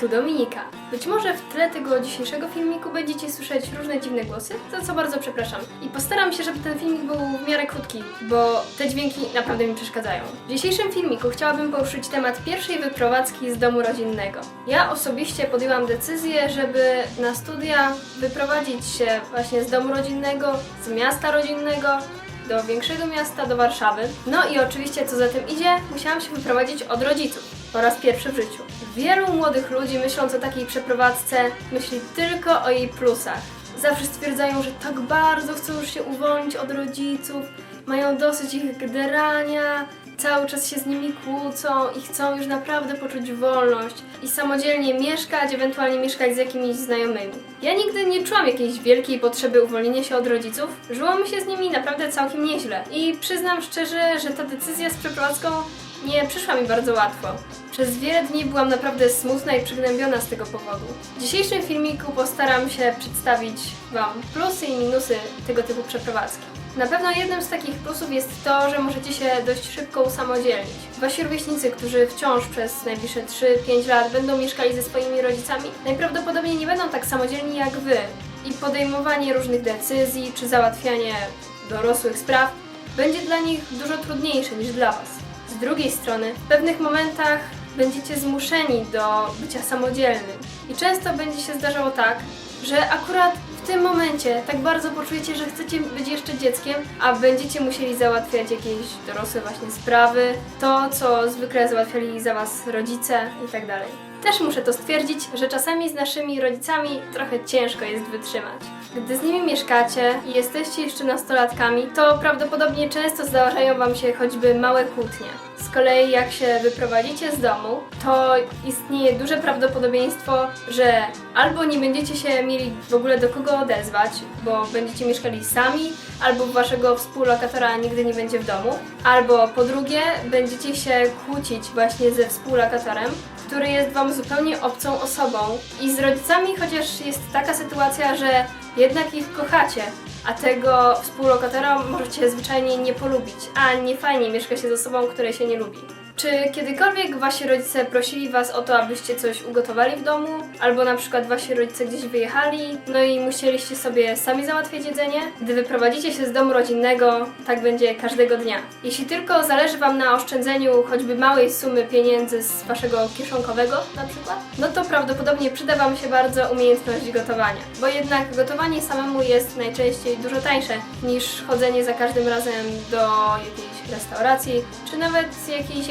Tu Dominika. Być może w tle tego dzisiejszego filmiku będziecie słyszeć różne dziwne głosy, za co bardzo przepraszam. I postaram się, żeby ten filmik był w miarę krótki, bo te dźwięki naprawdę mi przeszkadzają. W dzisiejszym filmiku chciałabym poruszyć temat pierwszej wyprowadzki z domu rodzinnego. Ja osobiście podjęłam decyzję, żeby na studia wyprowadzić się właśnie z domu rodzinnego, z miasta rodzinnego, do większego miasta, do Warszawy. No i oczywiście, co za tym idzie, musiałam się wyprowadzić od rodziców. Po raz pierwszy w życiu. Wielu młodych ludzi, myśląc o takiej przeprowadzce, myśli tylko o jej plusach. Zawsze stwierdzają, że tak bardzo chcą już się uwolnić od rodziców, mają dosyć ich gderania, cały czas się z nimi kłócą i chcą już naprawdę poczuć wolność i samodzielnie mieszkać, ewentualnie mieszkać z jakimiś znajomymi. Ja nigdy nie czułam jakiejś wielkiej potrzeby uwolnienia się od rodziców. Żyło mi się z nimi naprawdę całkiem nieźle. I przyznam szczerze, że ta decyzja z przeprowadzką nie przyszła mi bardzo łatwo. Przez wiele dni byłam naprawdę smutna i przygnębiona z tego powodu. W dzisiejszym filmiku postaram się przedstawić Wam plusy i minusy tego typu przeprowadzki. Na pewno jednym z takich plusów jest to, że możecie się dość szybko usamodzielnić. Wasi rówieśnicy, którzy wciąż przez najbliższe 3-5 lat będą mieszkali ze swoimi rodzicami, najprawdopodobniej nie będą tak samodzielni jak Wy. I podejmowanie różnych decyzji czy załatwianie dorosłych spraw będzie dla nich dużo trudniejsze niż dla Was. Z drugiej strony, w pewnych momentach będziecie zmuszeni do bycia samodzielnym. I często będzie się zdarzało tak, że akurat tym momencie tak bardzo poczujecie, że chcecie być jeszcze dzieckiem, a będziecie musieli załatwiać jakieś dorosłe właśnie sprawy, to co zwykle załatwiali za was rodzice i tak dalej. Też muszę to stwierdzić, że czasami z naszymi rodzicami trochę ciężko jest wytrzymać. Gdy z nimi mieszkacie i jesteście jeszcze nastolatkami, to prawdopodobnie często zdarzają wam się choćby małe kłótnie. Z kolei jak się wyprowadzicie z domu, to istnieje duże prawdopodobieństwo, że albo nie będziecie się mieli w ogóle do kogo odezwać, bo będziecie mieszkali sami, albo waszego współlokatora nigdy nie będzie w domu, albo po drugie będziecie się kłócić właśnie ze współlokatorem, który jest wam zupełnie obcą osobą i z rodzicami chociaż jest taka sytuacja, że jednak ich kochacie, a tego współlokatora możecie zwyczajnie nie polubić, a nie fajnie mieszka się z osobą, której się nie lubi. Czy kiedykolwiek wasi rodzice prosili was o to, abyście coś ugotowali w domu? Albo na przykład wasi rodzice gdzieś wyjechali, no i musieliście sobie sami załatwiać jedzenie? Gdy wyprowadzicie się z domu rodzinnego, tak będzie każdego dnia. Jeśli tylko zależy wam na oszczędzeniu choćby małej sumy pieniędzy z waszego kieszonkowego na przykład, no to prawdopodobnie przyda wam się bardzo umiejętność gotowania. Bo jednak gotowanie samemu jest najczęściej dużo tańsze niż chodzenie za każdym razem do jakiejś restauracji, czy nawet jakiejś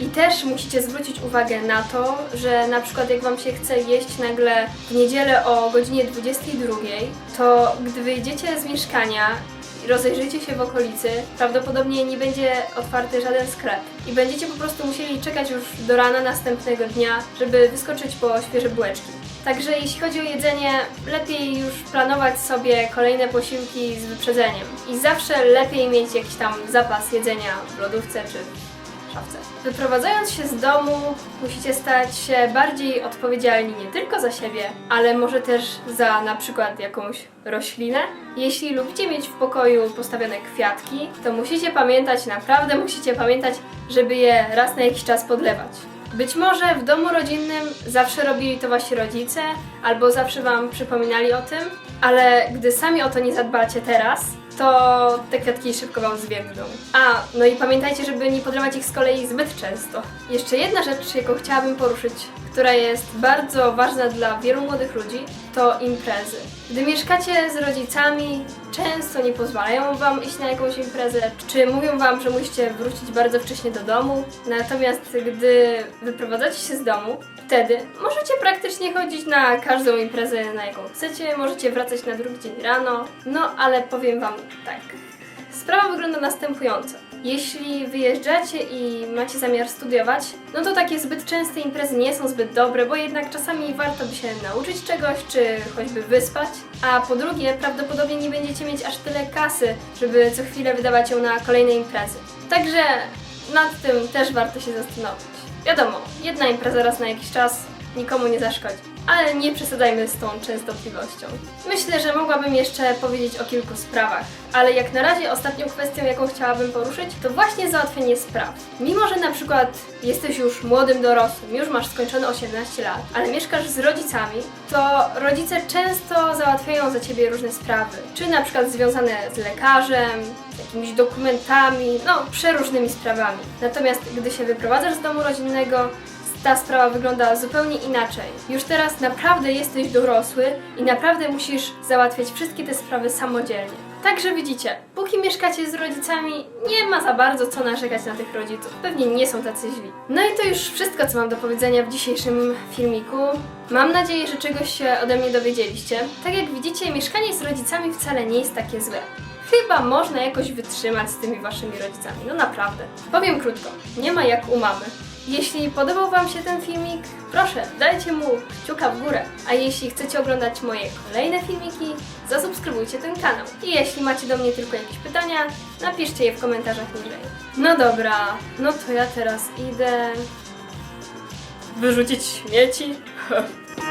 I też musicie zwrócić uwagę na to, że na przykład jak Wam się chce jeść nagle w niedzielę o godzinie 22, to gdy wyjdziecie z mieszkania i rozejrzycie się w okolicy, prawdopodobnie nie będzie otwarty żaden sklep. I będziecie po prostu musieli czekać już do rana następnego dnia, żeby wyskoczyć po świeże bułeczki. Także jeśli chodzi o jedzenie, lepiej już planować sobie kolejne posiłki z wyprzedzeniem. I zawsze lepiej mieć jakiś tam zapas jedzenia w lodówce czy szafce. Wyprowadzając się z domu, musicie stać się bardziej odpowiedzialni nie tylko za siebie, ale może też za na przykład jakąś roślinę. Jeśli lubicie mieć w pokoju postawione kwiatki, to musicie pamiętać, naprawdę musicie pamiętać, żeby je raz na jakiś czas podlewać. Być może w domu rodzinnym zawsze robili to wasi rodzice, albo zawsze wam przypominali o tym, ale gdy sami o to nie zadbacie teraz, to te kwiatki szybko wam zwiędną. A, no i pamiętajcie, żeby nie podlewać ich z kolei zbyt często. Jeszcze jedna rzecz, jaką chciałabym poruszyć, która jest bardzo ważna dla wielu młodych ludzi, to imprezy. Gdy mieszkacie z rodzicami, często nie pozwalają wam iść na jakąś imprezę, czy mówią wam, że musicie wrócić bardzo wcześnie do domu. Natomiast gdy wyprowadzacie się z domu, wtedy możecie praktycznie chodzić na każdą imprezę, na jaką chcecie, możecie wracać na drugi dzień rano. No ale powiem wam tak. Sprawa wygląda następująco. Jeśli wyjeżdżacie i macie zamiar studiować, no to takie zbyt częste imprezy nie są zbyt dobre, bo jednak czasami warto by się nauczyć czegoś, czy choćby wyspać. A po drugie, prawdopodobnie nie będziecie mieć aż tyle kasy, żeby co chwilę wydawać ją na kolejne imprezy. Także nad tym też warto się zastanowić. Wiadomo, jedna impreza raz na jakiś czas nikomu nie zaszkodzi. Ale nie przesadzajmy z tą częstotliwością. Myślę, że mogłabym jeszcze powiedzieć o kilku sprawach, ale jak na razie ostatnią kwestią, jaką chciałabym poruszyć, to właśnie załatwienie spraw. Mimo, że na przykład jesteś już młodym dorosłym, już masz skończone 18 lat, ale mieszkasz z rodzicami, to rodzice często załatwiają za ciebie różne sprawy, czy na przykład związane z lekarzem, jakimiś dokumentami, no przeróżnymi sprawami. Natomiast gdy się wyprowadzasz z domu rodzinnego, ta sprawa wygląda zupełnie inaczej. Już teraz naprawdę jesteś dorosły i naprawdę musisz załatwiać wszystkie te sprawy samodzielnie. Także widzicie, póki mieszkacie z rodzicami, nie ma za bardzo co narzekać na tych rodziców. Pewnie nie są tacy źli. No i to już wszystko, co mam do powiedzenia w dzisiejszym filmiku. Mam nadzieję, że czegoś się ode mnie dowiedzieliście. Tak jak widzicie, mieszkanie z rodzicami wcale nie jest takie złe. Chyba można jakoś wytrzymać z tymi waszymi rodzicami, no naprawdę. Powiem krótko, nie ma jak u mamy. Jeśli podobał Wam się ten filmik, proszę dajcie mu kciuka w górę. A jeśli chcecie oglądać moje kolejne filmiki, zasubskrybujcie ten kanał. I jeśli macie do mnie tylko jakieś pytania, napiszcie je w komentarzach niżej. No dobra, no to ja teraz idę wyrzucić śmieci.